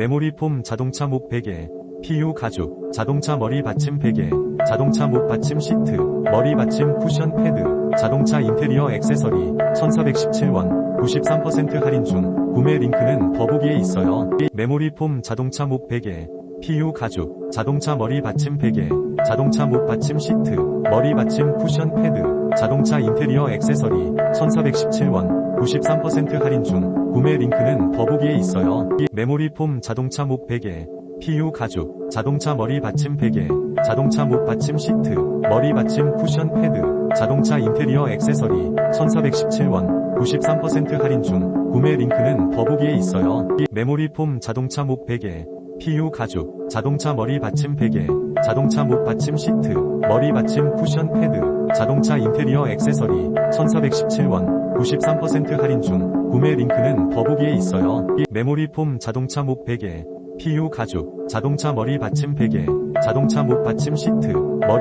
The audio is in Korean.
메모리 폼 자동차 목 베개, PU 가죽, 자동차 머리 받침 베개, 자동차 목 받침 시트, 머리 받침 쿠션 패드, 자동차 인테리어 액세서리, 1417원, 93% 할인 중, 구매 링크는 더보기에 있어요. 메모리 폼 자동차 목 베개, PU 가죽, 자동차 머리 받침 베개, 자동차 목 받침 시트, 머리 받침 쿠션 패드, 자동차 인테리어 액세서리, 1417원, 93% 할인 중, 구매 링크는 더보기에 있어요. 메모리 폼 자동차 목 베개, PU 가죽, 자동차 머리 받침 베개, 자동차 목 받침 시트, 머리 받침 쿠션 패드, 자동차 인테리어 액세서리, 1417원, 93% 할인 중, 구매 링크는 더보기에 있어요. 메모리 폼 자동차 목 베개, PU 가죽, 자동차 머리 받침 베개, 자동차 목 받침 시트, 머리 받침 쿠션 패드, 자동차 인테리어 액세서리, 1417원, 93% 할인 중, 구매 링크는 더보기에 있어요. 메모리 폼 자동차 목 베개, PU 가죽, 자동차 머리 받침 베개, 자동차 목 받침 시트, 머리